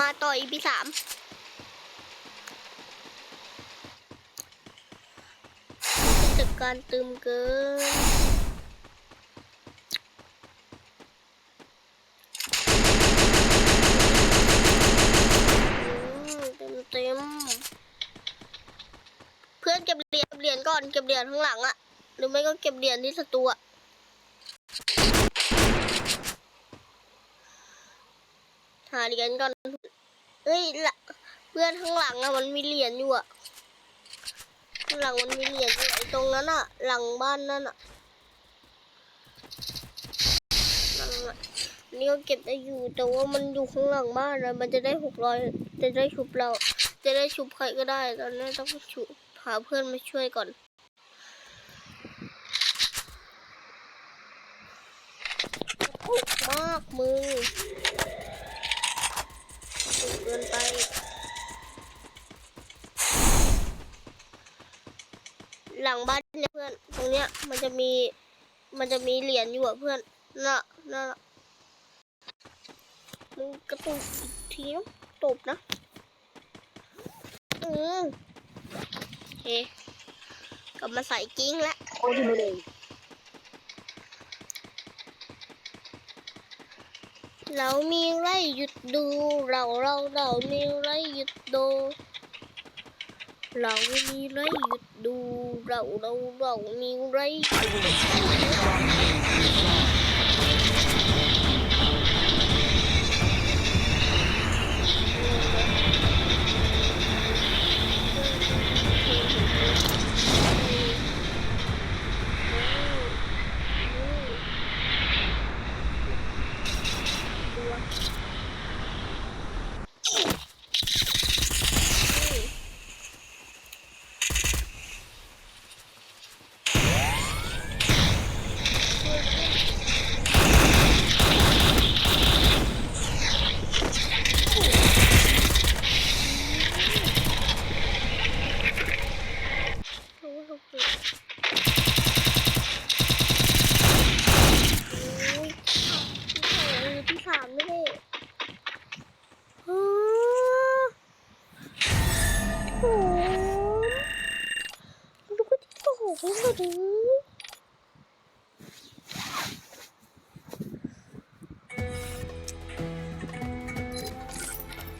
มาต่ออีพีสามจัดการตึมเกิน เต็มเต็ม เพื่อนเก็บเหรียญเก็บเหรียญก่อน เก็บเหรียญข้างหลังอะหรือไม่ก็เก็บเหรียญที่สตูอะหาเหรียญก่อน เฮ้ยเพื่อนข้างหลังอะมันมีเหรียญอยู่อะข้างหลังมันมีเหรียญอยู่ไอ้ตรงนั้นอะหลังบ้านนั่นอะนั่นอะนี่ก็เก็บได้อยู่แต่ว่ามันอยู่ข้างหลังบ้านนะมันจะได้หกร้อยจะได้ชุบเรา จะได้ชุบใครก็ได้ตอนนี้ต้องชุบหาเพื่อนมาช่วยก่อนมากมึงถูกเกินไป หลังบ้านเนี่ยเพื่อน ตรงเนี้ยมันจะมี มันจะมีเหรียญอยู่อะเพื่อนน่ะน่ะมึงกระตุกอีกทีนะตบนะ อืมโอเคกลับมาใส่กิ้งล้วโอ้ยไม่เลยเรามีไรหยุดดู เราเราเรามีไรหยุดดู เรามีไรหยุด ดูเราเราเรามีไร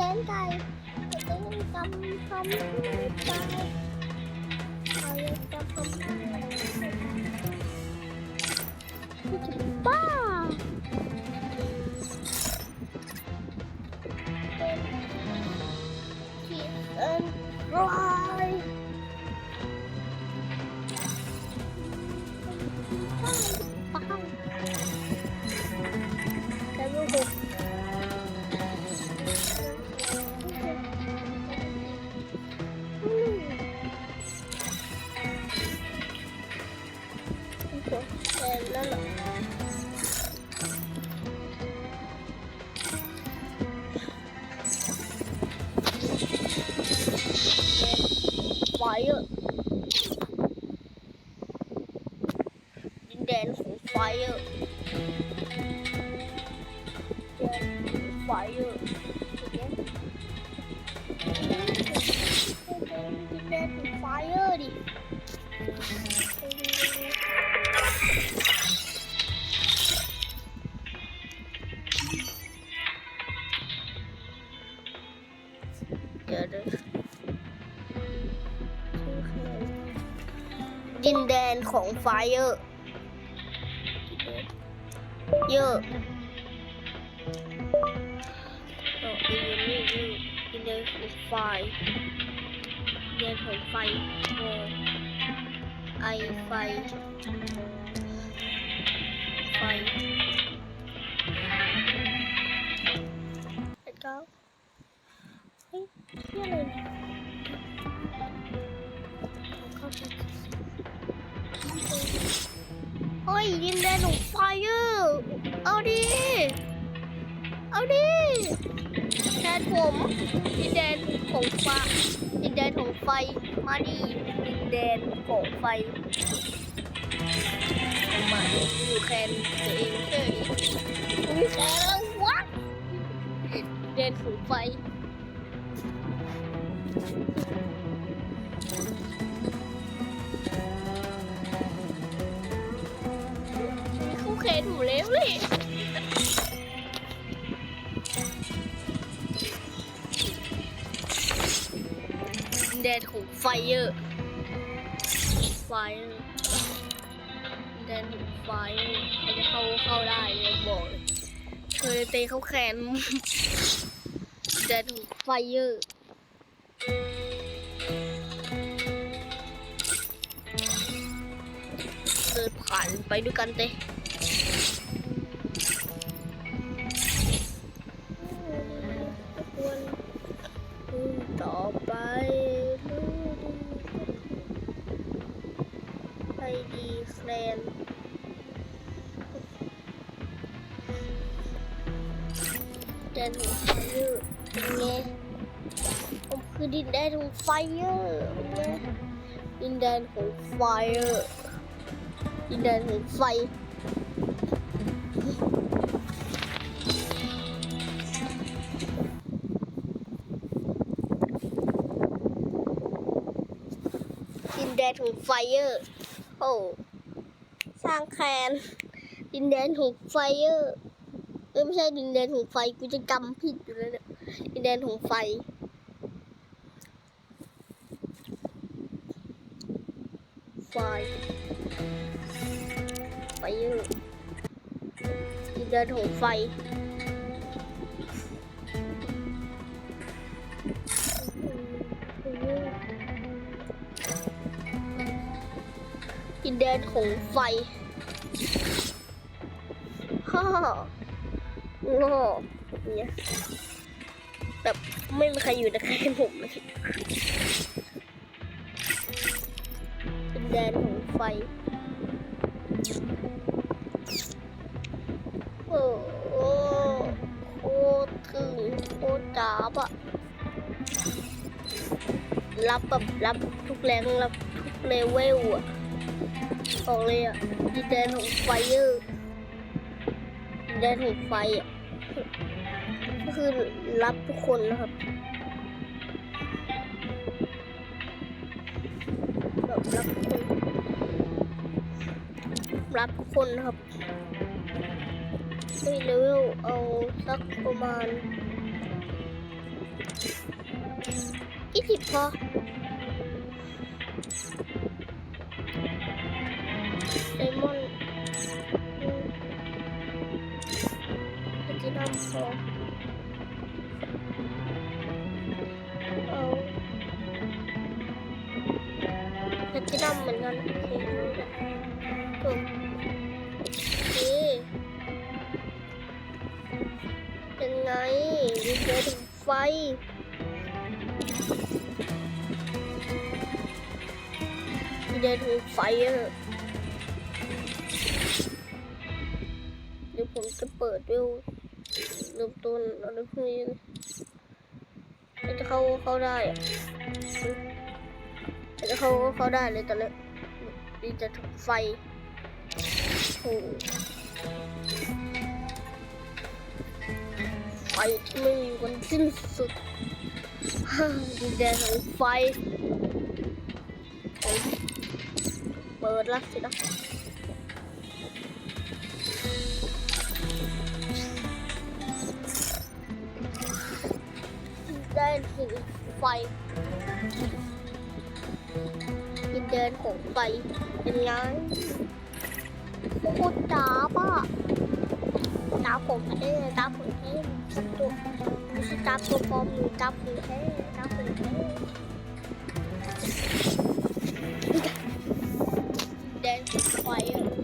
แสนไกลเธอยังกำคำไม่ได้เธอยังจำคำไม่ได้คุณจะ ไดินแดนของไฟเยอะ เยอะเออดินนี่นี่ดินแดนของไฟดินแดนของไฟไอไฟ แทนผมดินแดนของไฟดินแดนของไฟ มาดิดินแดนของไฟ มาอยู่แคนตัวเองเฉยมีแคนแล้ววะเดินถูไฟเขาแคนหมูแล้วเลย เยอร์ไฟเออร์เดินถึงไฟใครจะเข้าเข้าได้เลยบอกเลยเคยเตะเขาแขนเดินถึงไฟเยอร์เดินผ่านไปด้วยกันเตะ แดนของไฟเออร์เป็นไงผมคือดินแดนของไฟเออร์เป็นไงดินแดนของไฟเออร์ดินแดนของไฟดินแดนของไฟเออร์โอ้สร้างแคนดินแดนของไฟเออร์ อ้ยไม่ใช่ดินแดนของไฟกูจะจำผิดอยู่แล้วเนี่ยดินแดนของไฟไฟไฟเยอะดินแดนของไฟดินแดนของไฟฮ่า โง่เนี่ยแบบไม่มีใครอยู่ในใครผมเลยเป็นแดนของไฟโอ้โหโคตรถึงโคตรจ้าบอะรับแบบรับทุกแรงรับทุกเลเวลอะบอกเลยอะดินแดนของไฟเออร์แดนถูกไฟอะ ก็คือรับทุกคนนะครับแบบรับทุกคนรับทุกคนนะครับไม่เลเวลเอาสักประมาณยี่สิบพอ จะจะนำเหมือนกันโอเคถูกโอเคเป็นไงดีเจถึงไฟดีเจถึงไฟเออเดี๋ยวผมจะเปิดวิวเริ่มต้นอะไรพวกนี้จะเข้าเข้าได้อะ เราจะเขาเขาได้เลยตอนนี้ดีจะถูกไฟโอ้ไฟไม่มีวันสิ้นสุดฮ่าดีแดนของไฟโอ้ยเปิดแล้วสินะได้ถึงไฟ กินเดินของไปเป็นไงโคตรดาบอะดาผมเท่ดาผมเท่ตัวไม่ใช่จ้าตัวปลอมหรือจ้าผมเท่ดาผมเท่เดินไฟอะไฟ